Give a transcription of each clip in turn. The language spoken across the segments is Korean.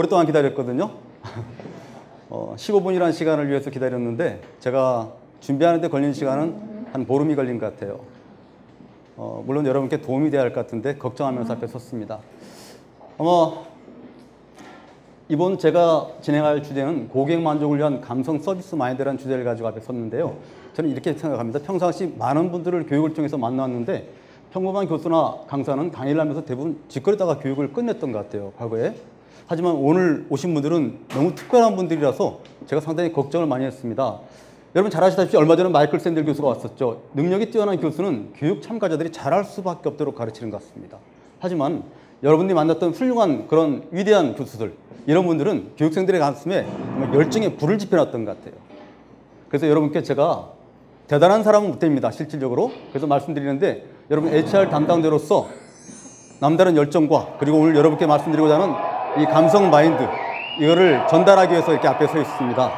오랫동안 기다렸거든요. 어, 15분이라는 시간을 위해서 기다렸는데 제가 준비하는데 걸린 시간은 한 보름이 걸린 것 같아요. 어, 물론 여러분께 도움이 돼야 할 것 같은데 걱정하면서 앞에 섰습니다. 어머, 이번 제가 진행할 주제는 고객 만족을 위한 감성 서비스 마인드라는 주제를 가지고 앞에 섰는데요. 저는 이렇게 생각합니다. 평상시 많은 분들을 교육을 통해서 만났는데 평범한 교수나 강사는 강의를 하면서 대부분 짓거리다가 교육을 끝냈던 것 같아요. 과거에. 하지만 오늘 오신 분들은 너무 특별한 분들이라서 제가 상당히 걱정을 많이 했습니다. 여러분 잘 아시다시피 얼마 전에 마이클 샌들 교수가 왔었죠. 능력이 뛰어난 교수는 교육 참가자들이 잘할 수밖에 없도록 가르치는 것 같습니다. 하지만 여러분들이 만났던 훌륭한 그런 위대한 교수들 이런 분들은 교육생들의 가슴에 열정의 불을 지펴놨던 것 같아요. 그래서 여러분께 제가 대단한 사람은 못 됩니다. 실질적으로. 그래서 말씀드리는데 여러분 HR 담당자로서 남다른 열정과 그리고 오늘 여러분께 말씀드리고자 하는 이 감성 마인드 이거를 전달하기 위해서 이렇게 앞에 서 있습니다.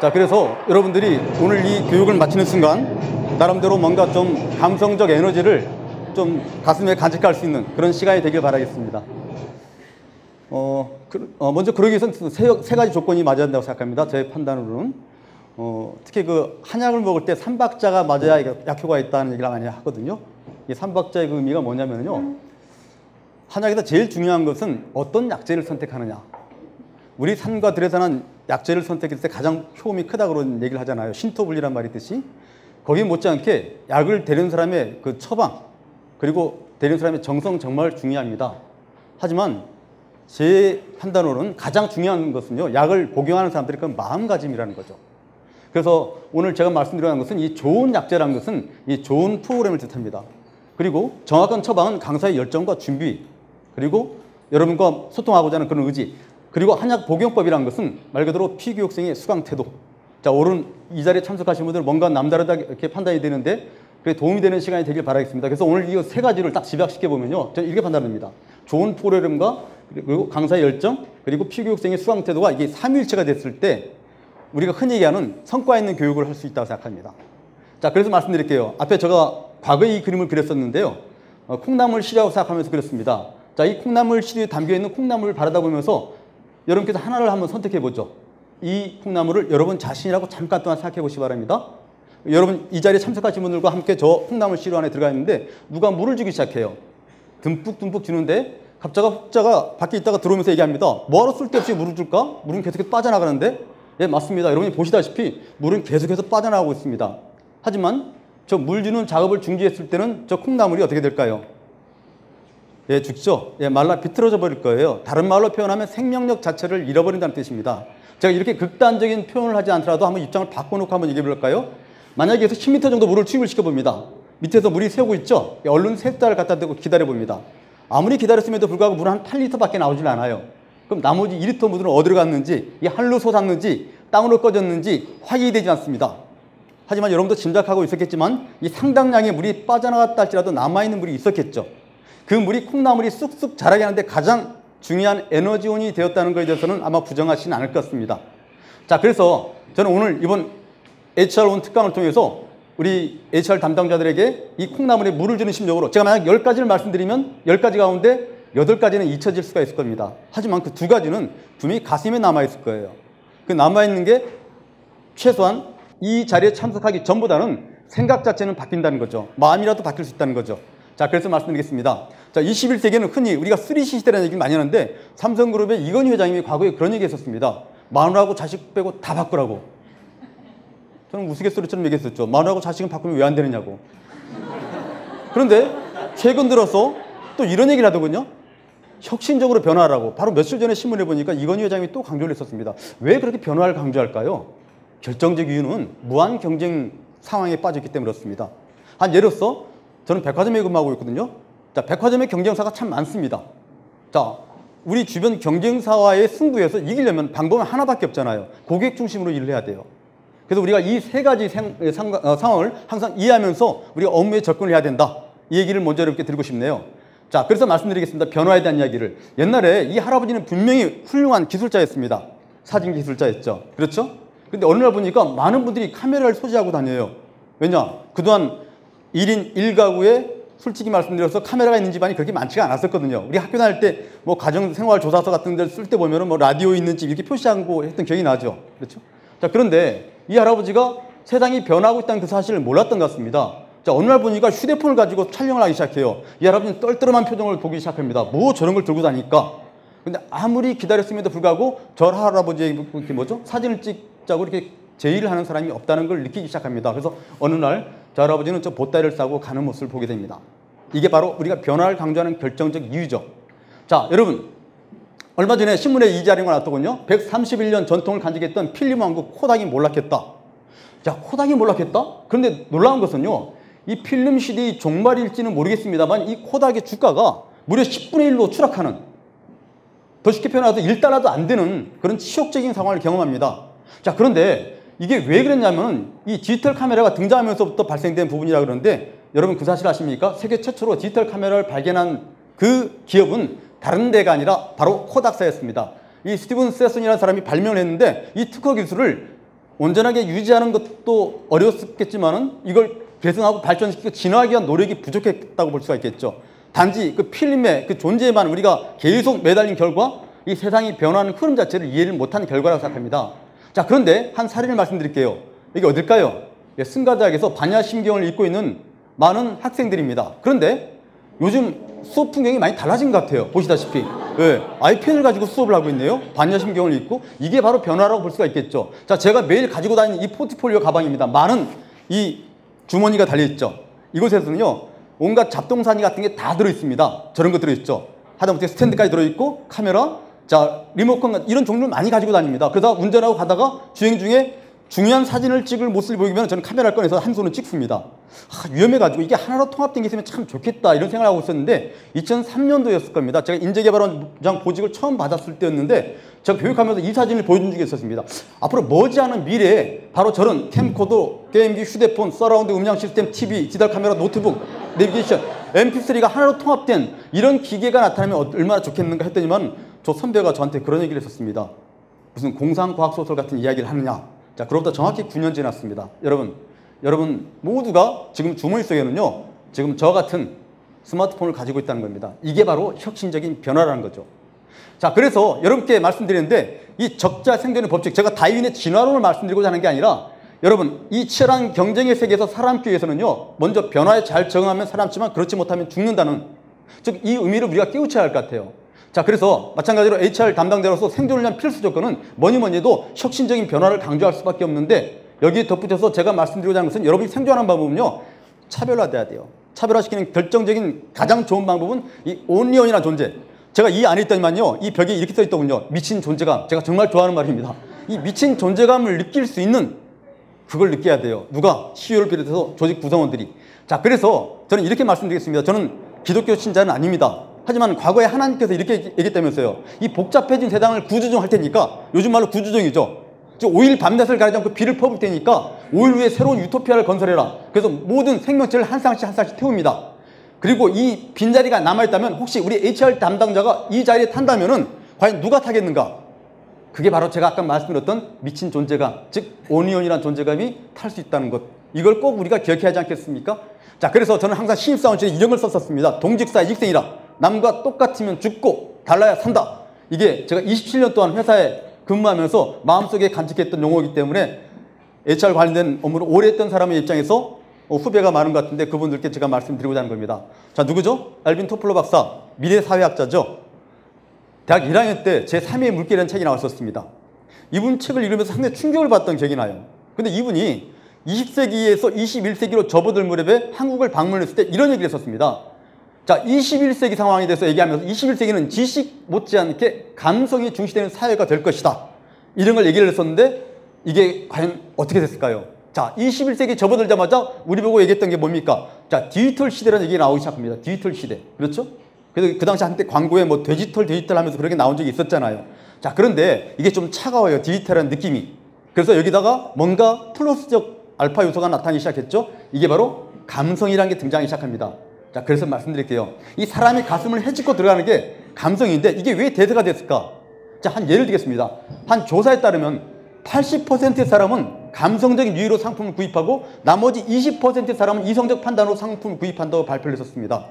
자, 그래서 여러분들이 오늘 이 교육을 마치는 순간 나름대로 뭔가 좀 감성적 에너지를 좀 가슴에 간직할 수 있는 그런 시간이 되길 바라겠습니다. 어, 그, 어 먼저 그러기 위해서는 세, 세 가지 조건이 맞아야 한다고 생각합니다. 제 판단으로는. 어, 특히 그 한약을 먹을 때 삼박자가 맞아야 약효가 있다는 얘기를 많이 하거든요. 이 삼박자의 그 의미가 뭐냐면요. 한약에서 제일 중요한 것은 어떤 약재를 선택하느냐. 우리 산과 들에서는 약재를 선택했을 때 가장 효험이 크다 그런 얘기를 하잖아요. 신토불리란 말이 있듯이. 거기 못지않게 약을 대는 사람의 그 처방 그리고 대는 사람의 정성 정말 중요합니다. 하지만 제 판단으로는 가장 중요한 것은요. 약을 복용하는 사람들의 그 마음가짐이라는 거죠. 그래서 오늘 제가 말씀드리는 것은 이 좋은 약재라는 것은 이 좋은 프로그램을 뜻합니다. 그리고 정확한 처방은 강사의 열정과 준비, 그리고 여러분과 소통하고자 하는 그런 의지, 그리고 한약 복용법이라는 것은 말 그대로 피교육생의 수강 태도. 자, 오른 이 자리에 참석하신 분들 뭔가 남다르다 이렇게 판단이 되는데 그게 도움이 되는 시간이 되길 바라겠습니다. 그래서 오늘 이 세 가지를 딱 집약시켜 보면요. 저는 이렇게 판단합니다. 좋은 프로그램과 그리고 강사의 열정, 그리고 피교육생의 수강 태도가 이게 삼일체가 됐을 때 우리가 흔히 얘기하는 성과 있는 교육을 할 수 있다고 생각합니다. 자, 그래서 말씀드릴게요. 앞에 제가 과거에 이 그림을 그렸었는데요. 어, 콩나물 시리라고 생각하면서 그렸습니다. 자, 이 콩나물 시리에 담겨 있는 콩나물을 바라다 보면서 여러분께서 하나를 한번 선택해 보죠. 이 콩나물을 여러분 자신이라고 잠깐 동안 생각해 보시기 바랍니다. 여러분 이 자리에 참석하신 분들과 함께 저 콩나물 시루 안에 들어가 있는데 누가 물을 주기 시작해요. 듬뿍듬뿍 주는데 갑자기 흑자가 밖에 있다가 들어오면서 얘기합니다. 뭐하러 쓸데없이 물을 줄까? 물은 계속해서 빠져나가는데 예, 맞습니다. 여러분이 보시다시피 물은 계속해서 빠져나가고 있습니다. 하지만 저 물 주는 작업을 중지했을 때는 저 콩나물이 어떻게 될까요? 예, 죽죠. 예, 말라 비틀어져 버릴 거예요. 다른 말로 표현하면 생명력 자체를 잃어버린다는 뜻입니다. 제가 이렇게 극단적인 표현을 하지 않더라도 한번 입장을 바꿔놓고 한번 얘기해 볼까요? 만약에 여기서 10m 정도 물을 투입을 시켜봅니다. 밑에서 물이 새고 있죠? 예, 얼른 셋달을 갖다 대고 기다려 봅니다. 아무리 기다렸음에도 불구하고 물은 한 8리터밖에 나오질 않아요. 그럼 나머지 2리터 물은 어디로 갔는지, 이 한로 솟았는지, 땅으로 꺼졌는지 확인이 되지 않습니다. 하지만 여러분도 짐작하고 있었겠지만 이 상당량의 물이 빠져나갔다 할지라도 남아있는 물이 있었겠죠. 그 물이 콩나물이 쑥쑥 자라게 하는데 가장 중요한 에너지원이 되었다는 것에 대해서는 아마 부정하시는 않을 것 같습니다. 자, 그래서 저는 오늘 이번 HR1 특강을 통해서 우리 HR 담당자들에게 이 콩나물에 물을 주는 심정으로 제가 만약 10가지를 말씀드리면 10가지 가운데 여덟 가지는 잊혀질 수가 있을 겁니다. 하지만 그 두 가지는 분명히 가슴에 남아있을 거예요. 그 남아있는 게 최소한 이 자리에 참석하기 전보다는 생각 자체는 바뀐다는 거죠. 마음이라도 바뀔 수 있다는 거죠. 자, 그래서 말씀드리겠습니다. 자, 21세기에는 흔히 우리가 3C 시대라는 얘기를 많이 하는데 삼성그룹의 이건희 회장님이 과거에 그런 얘기 했었습니다. 마누라하고 자식 빼고 다 바꾸라고. 저는 우스갯소리처럼 얘기했었죠. 마누라하고 자식은 바꾸면 왜 안 되느냐고. 그런데 최근 들어서 또 이런 얘기를 하더군요. 혁신적으로 변화하라고 바로 며칠 전에 신문에 보니까 이건희 회장이 또 강조를 했었습니다. 왜 그렇게 변화를 강조할까요? 결정적 이유는 무한 경쟁 상황에 빠졌기 때문에 그렇습니다. 한 예로서 저는 백화점에 근무하고 있거든요. 자, 백화점의 경쟁사가 참 많습니다. 자, 우리 주변 경쟁사와의 승부에서 이기려면 방법은 하나밖에 없잖아요. 고객 중심으로 일을 해야 돼요. 그래서 우리가 이 세 가지 생, 상, 어, 상황을 항상 이해하면서 우리가 업무에 접근을 해야 된다. 이 얘기를 먼저 이렇게 드리고 싶네요. 자, 그래서 말씀드리겠습니다. 변화에 대한 이야기를. 옛날에 이 할아버지는 분명히 훌륭한 기술자였습니다. 사진 기술자였죠. 그렇죠? 근데 어느 날 보니까 많은 분들이 카메라를 소지하고 다녀요. 왜냐? 그동안 1인 1가구에 솔직히 말씀드려서 카메라가 있는 집안이 그렇게 많지가 않았었거든요. 우리 학교 다닐 때 뭐 가정생활 조사서 같은 데를 쓸때 보면은 뭐 라디오 있는 집 이렇게 표시하고 했던 기억이 나죠. 그렇죠? 자, 그런데 이 할아버지가 세상이 변하고 있다는 그 사실을 몰랐던 것 같습니다. 자, 어느 날 보니까 휴대폰을 가지고 촬영을 하기 시작해요. 이 할아버지는 떨떠름한 표정을 보기 시작합니다. 뭐 저런 걸 들고 다니까. 근데 아무리 기다렸음에도 불구하고 저 할아버지의 그 뭐죠? 사진을 찍자고 이렇게 제의를 하는 사람이 없다는 걸 느끼기 시작합니다. 그래서 어느 날 저 할아버지는 저 보따리를 싸고 가는 모습을 보게 됩니다. 이게 바로 우리가 변화를 강조하는 결정적 이유죠. 자, 여러분. 얼마 전에 신문에 이 자료가 나왔더군요. 131년 전통을 간직했던 필름 왕국 코닥이 몰락했다. 자, 코닥이 몰락했다? 그런데 놀라운 것은요. 이 필름 시대의 종말일지는 모르겠습니다만 이 코닥의 주가가 무려 10분의 1로 추락하는 더 쉽게 표현해서 1달러도 안 되는 그런 치욕적인 상황을 경험합니다. 자, 그런데 이게 왜 그랬냐면 이 디지털 카메라가 등장하면서부터 발생된 부분이라 그러는데 여러분 그 사실 아십니까? 세계 최초로 디지털 카메라를 발견한 그 기업은 다른 데가 아니라 바로 코닥사였습니다. 이 스티븐 세슨이라는 사람이 발명을 했는데 이 특허 기술을 온전하게 유지하는 것도 어려웠겠지만은 이걸 계승하고 발전시키고 진화하기 위한 노력이 부족했다고 볼 수가 있겠죠. 단지 그 필름의 그 존재에만 우리가 계속 매달린 결과 이 세상이 변하는 흐름 자체를 이해를 못하는 결과라고 생각합니다. 자, 그런데 한 사례를 말씀드릴게요. 이게 어딜까요? 예, 승가대학에서 반야심경을 읽고 있는 많은 학생들입니다. 그런데 요즘 수업 풍경이 많이 달라진 것 같아요. 보시다시피. 예, 아이펜을 가지고 수업을 하고 있네요. 반야심경을 읽고. 이게 바로 변화라고 볼 수가 있겠죠. 자, 제가 매일 가지고 다니는 이 포트폴리오 가방입니다. 많은 이 주머니가 달려있죠. 이곳에서는요, 온갖 잡동사니 같은 게 다 들어있습니다. 저런 거 들어있죠. 하다못해 스탠드까지 들어있고, 카메라, 자, 리모컨, 이런 종류를 많이 가지고 다닙니다. 그러다 운전하고 가다가 주행 중에 중요한 사진을 찍을 모습을 보이면 저는 카메라를 꺼내서 한 손을 찍습니다. 아, 위험해가지고 이게 하나로 통합된 게 있으면 참 좋겠다 이런 생각을 하고 있었는데 2003년도였을 겁니다. 제가 인재개발원장 보직을 처음 받았을 때였는데 제가 교육하면서 이 사진을 보여준 적이 있었습니다. 앞으로 머지않은 미래에 바로 저런 캠코더, 게임기, 휴대폰, 서라운드 음량 시스템, TV, 디지털 카메라, 노트북, 내비게이션, MP3가 하나로 통합된 이런 기계가 나타나면 얼마나 좋겠는가 했더니만 저 선배가 저한테 그런 얘기를 했었습니다. 무슨 공상과학소설 같은 이야기를 하느냐. 자, 그로부터 정확히 9년 지났습니다. 여러분, 여러분 모두가 지금 주머니 속에는요, 지금 저 같은 스마트폰을 가지고 있다는 겁니다. 이게 바로 혁신적인 변화라는 거죠. 자, 그래서 여러분께 말씀드리는데 이 적자 생존의 법칙, 제가 다윈의 진화론을 말씀드리고자 하는 게 아니라 여러분, 이 치열한 경쟁의 세계에서 살아남기 위해서는요, 먼저 변화에 잘 적응하면 살아남지만 그렇지 못하면 죽는다는, 즉, 이 의미를 우리가 깨우쳐야 할 것 같아요. 자, 그래서 마찬가지로 HR 담당자로서 생존을 위한 필수 조건은 뭐니 뭐니 해도 혁신적인 변화를 강조할 수밖에 없는데 여기에 덧붙여서 제가 말씀드리고자 하는 것은 여러분이 생존하는 방법은요, 차별화돼야 돼요. 차별화시키는 결정적인 가장 좋은 방법은 이 온리언이라는 존재. 제가 이 안에 있더니만요, 이 벽에 이렇게 써 있더군요. 미친 존재감. 제가 정말 좋아하는 말입니다. 이 미친 존재감을 느낄 수 있는 그걸 느껴야 돼요. 누가? CEO를 비롯해서 조직 구성원들이. 자, 그래서 저는 이렇게 말씀드리겠습니다. 저는 기독교 신자는 아닙니다. 하지만 과거에 하나님께서 이렇게 얘기했다면서요. 이 복잡해진 세상을 구조정할 테니까 요즘 말로 구조정이죠. 즉 5일 밤낮을 가리지 않고 비를 퍼볼 테니까 5일 후에 새로운 유토피아를 건설해라. 그래서 모든 생명체를 한 쌍씩 한 쌍씩 태웁니다. 그리고 이 빈자리가 남아있다면 혹시 우리 HR 담당자가 이 자리에 탄다면은 과연 누가 타겠는가? 그게 바로 제가 아까 말씀드렸던 미친 존재감, 즉 오니온이라는 존재감이 탈 수 있다는 것. 이걸 꼭 우리가 기억해야 하지 않겠습니까? 자, 그래서 저는 항상 신입사원실에 이런 걸 썼었습니다. 동직사 익생이라. 남과 똑같으면 죽고 달라야 산다. 이게 제가 27년 동안 회사에 근무하면서 마음속에 간직했던 용어이기 때문에 HR 관련된 업무를 오래 했던 사람의 입장에서 어, 후배가 많은 것 같은데 그분들께 제가 말씀드리고자 하는 겁니다. 자, 누구죠? 알빈 토플러 박사, 미래사회학자죠. 대학 1학년 때 제 3의 물결이라는 책이 나왔었습니다. 이분 책을 읽으면서 상당히 충격을 받던 기억이 나요. 근데 이분이 20세기에서 21세기로 접어들 무렵에 한국을 방문했을 때 이런 얘기를 했었습니다. 자, 21세기 상황에 대해서 얘기하면서 21세기는 지식 못지않게 감성이 중시되는 사회가 될 것이다. 이런 걸 얘기를 했었는데 이게 과연 어떻게 됐을까요? 자, 21세기 접어들자마자 우리 보고 얘기했던 게 뭡니까? 자, 디지털 시대라는 얘기가 나오기 시작합니다. 디지털 시대. 그렇죠? 그래서 그 당시 한때 광고에 뭐 디지털 디지털 하면서 그렇게 나온 적이 있었잖아요. 자, 그런데 이게 좀 차가워요. 디지털한 느낌이. 그래서 여기다가 뭔가 플러스적 알파 요소가 나타나기 시작했죠. 이게 바로 감성이라는 게 등장하기 시작합니다. 자, 그래서 말씀드릴게요. 이 사람의 가슴을 헤집고 들어가는 게 감성인데 이게 왜 대세가 됐을까? 자, 한 예를 들겠습니다. 한 조사에 따르면 80%의 사람은 감성적인 유의로 상품을 구입하고 나머지 20%의 사람은 이성적 판단으로 상품을 구입한다고 발표를 했었습니다.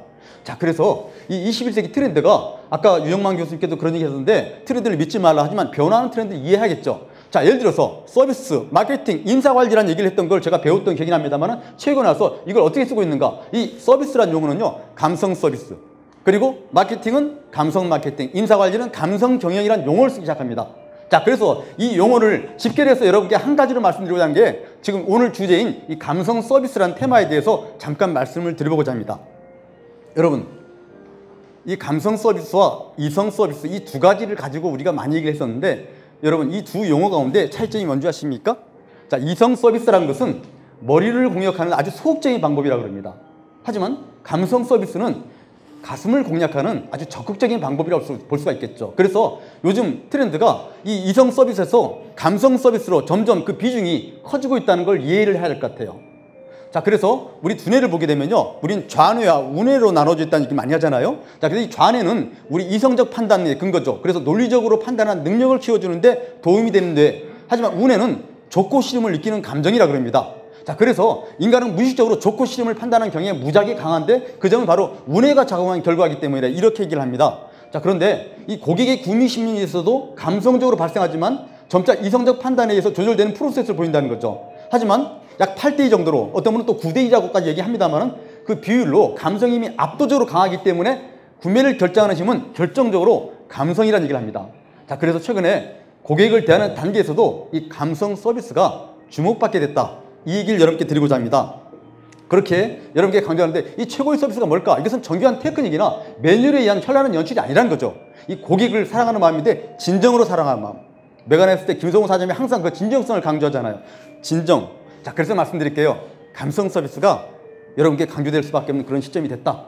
자, 그래서 이 21세기 트렌드가 아까 유영만 교수님께도 그런 얘기 하셨는데 트렌드를 믿지 말라 하지만 변화하는 트렌드를 이해하겠죠. 자, 예를 들어서 서비스, 마케팅, 인사관리라는 얘기를 했던 걸 제가 배웠던 기억이 납니다만 최근 와서 이걸 어떻게 쓰고 있는가. 이 서비스란 용어는요, 감성 서비스. 그리고 마케팅은 감성 마케팅, 인사관리는 감성 경영이라는 용어를 쓰기 시작합니다. 자, 그래서 이 용어를 집계해서 여러분께 한 가지로 말씀드리고자 한 게 지금 오늘 주제인 이 감성 서비스라는 테마에 대해서 잠깐 말씀을 드려보고자 합니다. 여러분, 이 감성 서비스와 이성 서비스 이 두 가지를 가지고 우리가 많이 얘기를 했었는데 여러분 이 두 용어 가운데 차이점이 뭔지 아십니까? 자, 이성 서비스라는 것은 머리를 공략하는 아주 소극적인 방법이라고 그럽니다. 하지만 감성 서비스는 가슴을 공략하는 아주 적극적인 방법이라고 볼 수가 있겠죠. 그래서 요즘 트렌드가 이 이성 서비스에서 감성 서비스로 점점 그 비중이 커지고 있다는 걸 이해를 해야 될 것 같아요. 자, 그래서 우리 두뇌를 보게 되면요. 우린 좌뇌와 우뇌로 나눠져 있다는 얘기 많이 하잖아요. 자, 그래서 이 좌뇌는 우리 이성적 판단의 근거죠. 그래서 논리적으로 판단한 능력을 키워주는데 도움이 되는데, 하지만 우뇌는 좋고 싫음을 느끼는 감정이라 그럽니다. 자, 그래서 인간은 무의식적으로 좋고 싫음을 판단하는 경향이 무작위 강한데 그 점은 바로 운해가 작용한 결과이기 때문이라 이렇게 얘기를 합니다. 자, 그런데 이 고객의 구미 심리에 있어도 감성적으로 발생하지만 점차 이성적 판단에 의해서 조절되는 프로세스를 보인다는 거죠. 하지만 약 8대2 정도로 어떤 분은 또 9대2라고까지 얘기합니다만은 그 비율로 감성이 이미 압도적으로 강하기 때문에 구매를 결정하는 힘은 결정적으로 감성이라는 얘기를 합니다. 자, 그래서 최근에 고객을 대하는 단계에서도 이 감성 서비스가 주목받게 됐다. 이 얘기를 여러분께 드리고자 합니다. 그렇게 여러분께 강조하는데 이 최고의 서비스가 뭘까? 이것은 정교한 테크닉이나 매뉴얼에 의한 현란한 연출이 아니라는 거죠. 이 고객을 사랑하는 마음인데 진정으로 사랑하는 마음. 메간 했을 때 김성호 사장이 항상 그 진정성을 강조하잖아요. 진정. 자, 그래서 말씀드릴게요. 감성 서비스가 여러분께 강조될 수밖에 없는 그런 시점이 됐다.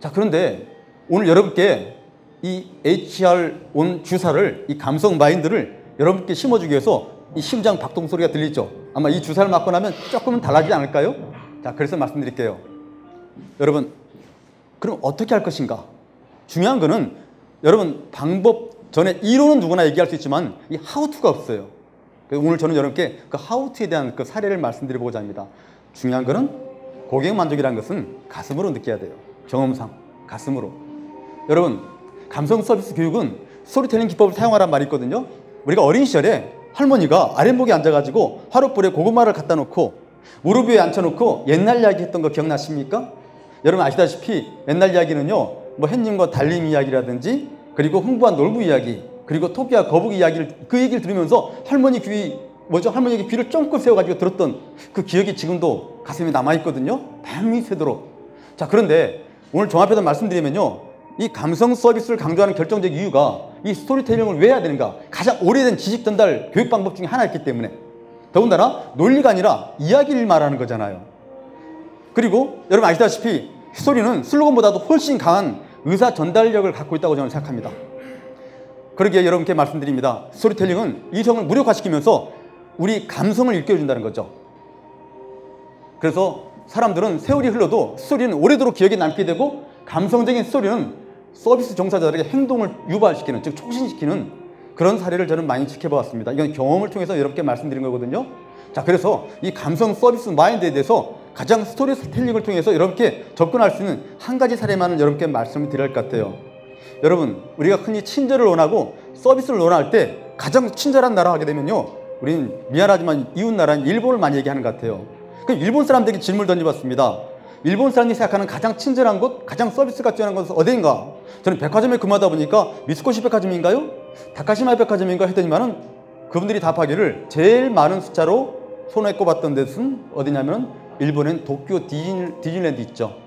자, 그런데 오늘 여러분께 이 HR 온 주사를 이 감성 마인드를 여러분께 심어주기 위해서 이 심장 박동 소리가 들리죠. 아마 이 주사를 맞고 나면 조금은 달라지지 않을까요? 자, 그래서 말씀드릴게요. 여러분, 그럼 어떻게 할 것인가? 중요한 거는 여러분 방법 전에 이론은 누구나 얘기할 수 있지만 이 하우투가 없어요. 오늘 저는 여러분께 그 하우투에 대한 그 사례를 말씀드려보고자 합니다. 중요한 거는 고객 만족이라는 것은 가슴으로 느껴야 돼요. 경험상 가슴으로. 여러분 감성 서비스 교육은 스토리텔링 기법을 사용하란 말이 있거든요. 우리가 어린 시절에 할머니가 아랫목에 앉아가지고 화롯불에 고구마를 갖다 놓고 무릎 위에 앉혀놓고 옛날 이야기 했던 거 기억나십니까? 여러분 아시다시피 옛날 이야기는요 뭐 햇님과 달님 이야기라든지 그리고 흥부한 놀부 이야기 그리고 토끼와 거북이 이야기를 그 얘기를 들으면서 할머니 귀 뭐죠 할머니에게 귀를 쫑긋 세워가지고 들었던 그 기억이 지금도 가슴에 남아있거든요 밤이 새도록 자 그런데 오늘 종합해서 말씀드리면요 이 감성 서비스를 강조하는 결정적 이유가 이 스토리텔링을 왜 해야 되는가? 가장 오래된 지식 전달 교육 방법 중에 하나였기 때문에 더군다나 논리가 아니라 이야기를 말하는 거잖아요. 그리고 여러분 아시다시피 스토리는 슬로건보다도 훨씬 강한 의사 전달력을 갖고 있다고 저는 생각합니다. 그러기에 여러분께 말씀드립니다. 스토리텔링은 이성을 무력화시키면서 우리 감성을 일깨워준다는 거죠. 그래서 사람들은 세월이 흘러도 스토리는 오래도록 기억에 남게 되고 감성적인 스토리는 서비스 종사자들에게 행동을 유발시키는 즉 촉신시키는 그런 사례를 저는 많이 지켜보았습니다. 이건 경험을 통해서 여러분께 말씀드린 거거든요. 자, 그래서 이 감성 서비스 마인드에 대해서 가장 스토리텔링을 통해서 여러분께 접근할 수 있는 한 가지 사례만은 여러분께 말씀을 드릴 것 같아요. 여러분, 우리가 흔히 친절을 원하고 서비스를 원할 때 가장 친절한 나라 하게 되면요. 우리는 미안하지만 이웃 나라인 일본을 많이 얘기하는 것 같아요. 그 일본 사람들에게 질문을 던져봤습니다. 일본 사람이 생각하는 가장 친절한 곳, 가장 서비스가 뛰어난 곳은 어디인가? 저는 백화점에 근무하다 보니까 미스코시 백화점인가요? 다카시마 백화점인가 했더니만은 그분들이 답하기를 제일 많은 숫자로 손에 꼽았던 데는 어디냐면 일본엔 도쿄 디즈니, 디즈니랜드 있죠.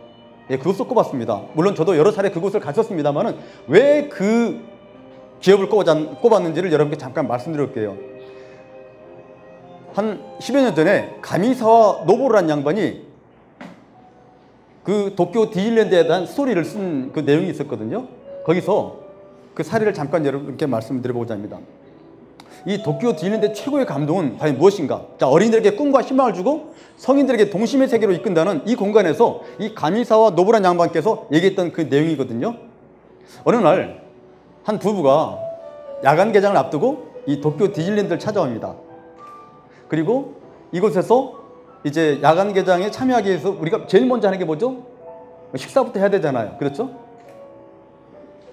예, 그것을 꼽았습니다. 물론 저도 여러 차례 그곳을 갔었습니다만은 왜그 기업을 꼽았는지를 여러분께 잠깐 말씀드릴게요. 한 10여 년 전에 가미사와 노보라는 양반이 그 도쿄 디즈랜드에 대한 스토리를 쓴 그 내용이 있었거든요. 거기서 그 사례를 잠깐 여러분께 말씀드려보고자 합니다. 이 도쿄 디즈랜드 최고의 감동은 과연 무엇인가? 자, 어린이들에게 꿈과 희망을 주고 성인들에게 동심의 세계로 이끈다는 이 공간에서 이 가미사와 노브란 양반께서 얘기했던 그 내용이거든요. 어느 날 한 부부가 야간 개장을 앞두고 이 도쿄 디즈랜드를 찾아옵니다. 그리고 이곳에서 이제 야간 개장에 참여하기 위해서 우리가 제일 먼저 하는 게 뭐죠? 식사부터 해야 되잖아요. 그렇죠?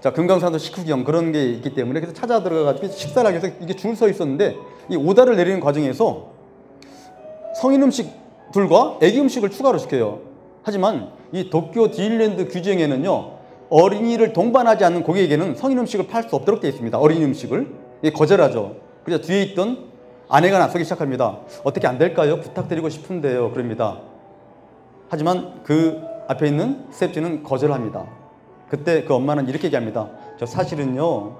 자, 금강산도 식후경 그런 게 있기 때문에 그래서 찾아 들어가가지고 식사를 하기 위해서 이게 줄 서 있었는데 이 오다를 내리는 과정에서 성인 음식들과 애기 음식을 추가로 시켜요. 하지만 이 도쿄 디일랜드 규정에는요, 어린이를 동반하지 않는 고객에게는 성인 음식을 팔 수 없도록 되어 있습니다. 어린이 음식을. 이게 거절하죠. 그래서 뒤에 있던 아내가 나서기 시작합니다. 어떻게 안 될까요? 부탁드리고 싶은데요. 그럽니다. 하지만 그 앞에 있는 스텝즈는 거절합니다. 그때 그 엄마는 이렇게 얘기합니다. 저 사실은요,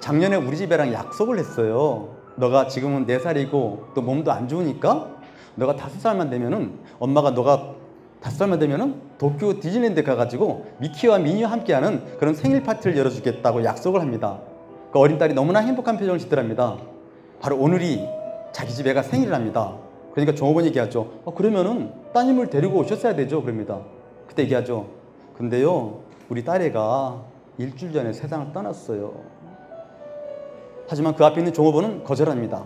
작년에 우리 집애랑 약속을 했어요. 너가 지금은 네 살이고 또 몸도 안 좋으니까 너가 다섯 살만 되면은 엄마가 너가 다섯 살만 되면은 도쿄 디즈니랜드 가가지고 미키와 미니와 함께하는 그런 생일 파티를 열어주겠다고 약속을 합니다. 그 어린 딸이 너무나 행복한 표정을 짓더랍니다. 바로 오늘이 자기 집 애가 생일을 합니다. 그러니까 종업원이 얘기하죠. 어, 그러면은 따님을 데리고 오셨어야 되죠. 그럽니다. 그때 얘기하죠. 근데요, 우리 딸애가 일주일 전에 세상을 떠났어요. 하지만 그 앞에 있는 종업원은 거절합니다.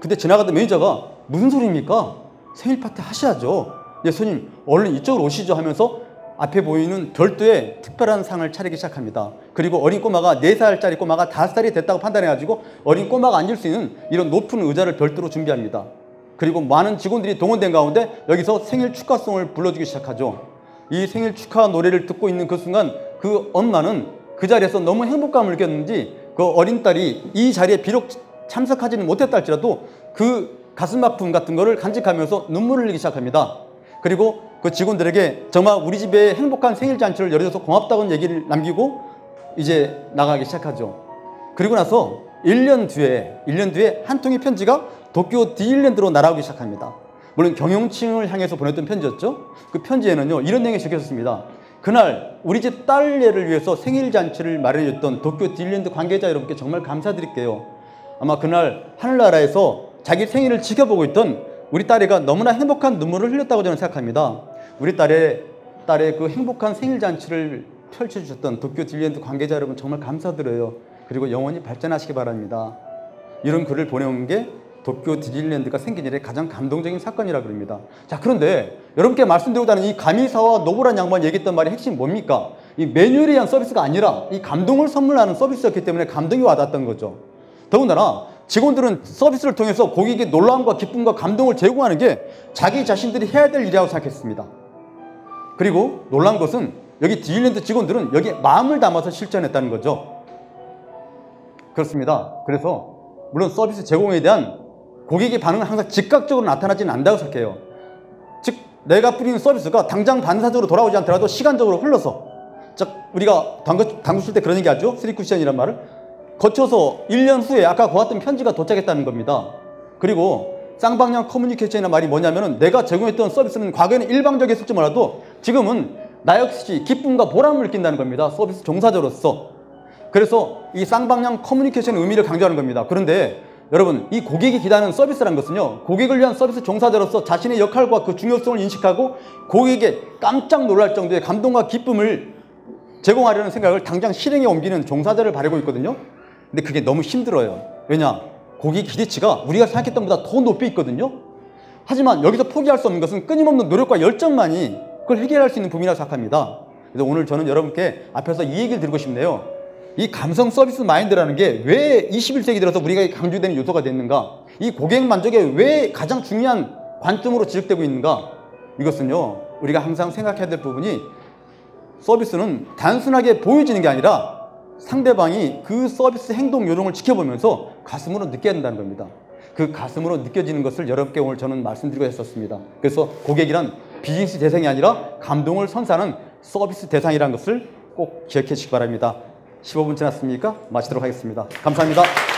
근데 지나가던 매니저가 무슨 소리입니까? 생일 파티 하셔야죠. 예, 손님, 얼른 이쪽으로 오시죠 하면서 앞에 보이는 별도의 특별한 상을 차리기 시작합니다. 그리고 어린 꼬마가 4살짜리 꼬마가 5살이 됐다고 판단해가지고 어린 꼬마가 앉을 수 있는 이런 높은 의자를 별도로 준비합니다. 그리고 많은 직원들이 동원된 가운데 여기서 생일 축하송을 불러주기 시작하죠. 이 생일 축하 노래를 듣고 있는 그 순간 그 엄마는 그 자리에서 너무 행복감을 느꼈는지 그 어린 딸이 이 자리에 비록 참석하지는 못했다 할지라도 그 가슴 아픔 같은 거를 간직하면서 눈물을 흘리기 시작합니다. 그리고 그 직원들에게 정말 우리 집에 행복한 생일 잔치를 열어줘서 고맙다는 얘기를 남기고 이제 나가기 시작하죠. 그리고 나서 1년 뒤에 1년 뒤에 한 통의 편지가 도쿄 디일랜드로 날아오기 시작합니다. 물론 경영층을 향해서 보냈던 편지였죠. 그 편지에는요 이런 내용이 적혀 있습니다. 그날 우리 집 딸애를 위해서 생일 잔치를 마련해줬던 도쿄 디일랜드 관계자 여러분께 정말 감사드릴게요. 아마 그날 하늘나라에서 자기 생일을 지켜보고 있던 우리 딸애가 너무나 행복한 눈물을 흘렸다고 저는 생각합니다. 우리 딸의 딸의 그 행복한 생일 잔치를 펼쳐주셨던 도쿄 딜랜드 관계자 여러분 정말 감사드려요. 그리고 영원히 발전하시기 바랍니다. 이런 글을 보내온 게 도쿄 디즈니랜드가 생긴 일에 가장 감동적인 사건이라 그럽니다. 자, 그런데 여러분께 말씀드리고자는 이 가미사와 노브란 양반이 얘기했던 말이 핵심 뭡니까? 이 매뉴얼에 의한 서비스가 아니라 이 감동을 선물하는 서비스였기 때문에 감동이 와닿았던 거죠. 더군다나 직원들은 서비스를 통해서 고객에게 놀라움과 기쁨과 감동을 제공하는 게 자기 자신들이 해야 될 일이라고 생각했습니다. 그리고 놀란 것은 여기 디일랜드 직원들은 여기에 마음을 담아서 실천했다는 거죠. 그렇습니다. 그래서 물론 서비스 제공에 대한 고객의 반응은 항상 즉각적으로 나타나지는 않는다고 생각해요. 즉 내가 뿌리는 서비스가 당장 반사적으로 돌아오지 않더라도 시간적으로 흘러서 즉 우리가 당구, 당구 칠때 그런 얘기 하죠. 쓰리쿠션이란 말을 거쳐서 1년 후에 아까 보았던 편지가 도착했다는 겁니다. 그리고 쌍방향 커뮤니케이션이라는 말이 뭐냐면은 내가 제공했던 서비스는 과거에는 일방적이었을지 몰라도 지금은 나 역시 기쁨과 보람을 느낀다는 겁니다. 서비스 종사자로서. 그래서 이 쌍방향 커뮤니케이션의 의미를 강조하는 겁니다. 그런데 여러분, 이 고객이 기다리는 서비스란 것은요, 고객을 위한 서비스 종사자로서 자신의 역할과 그 중요성을 인식하고 고객에게 깜짝 놀랄 정도의 감동과 기쁨을 제공하려는 생각을 당장 실행에 옮기는 종사자를 바라고 있거든요. 근데 그게 너무 힘들어요. 왜냐? 고객 기대치가 우리가 생각했던 것보다 더 높이 있거든요. 하지만 여기서 포기할 수 없는 것은 끊임없는 노력과 열정만이 그걸 해결할 수 있는 부분이라고 생각합니다. 그래서 오늘 저는 여러분께 앞에서 이 얘기를 드리고 싶네요. 이 감성 서비스 마인드라는 게 왜 21세기 들어서 우리가 강조되는 요소가 됐는가? 이 고객 만족에 왜 가장 중요한 관점으로 지적되고 있는가? 이것은요, 우리가 항상 생각해야 될 부분이 서비스는 단순하게 보여지는 게 아니라 상대방이 그 서비스 행동 요령을 지켜보면서 가슴으로 느껴야 된다는 겁니다. 그 가슴으로 느껴지는 것을 여러분께 오늘 저는 말씀드리고 했었습니다. 그래서 고객이란 비즈니스 대상이 아니라 감동을 선사하는 서비스 대상이라는 것을 꼭 기억해 주시기 바랍니다. 15분 지났습니까? 마치도록 하겠습니다. 감사합니다.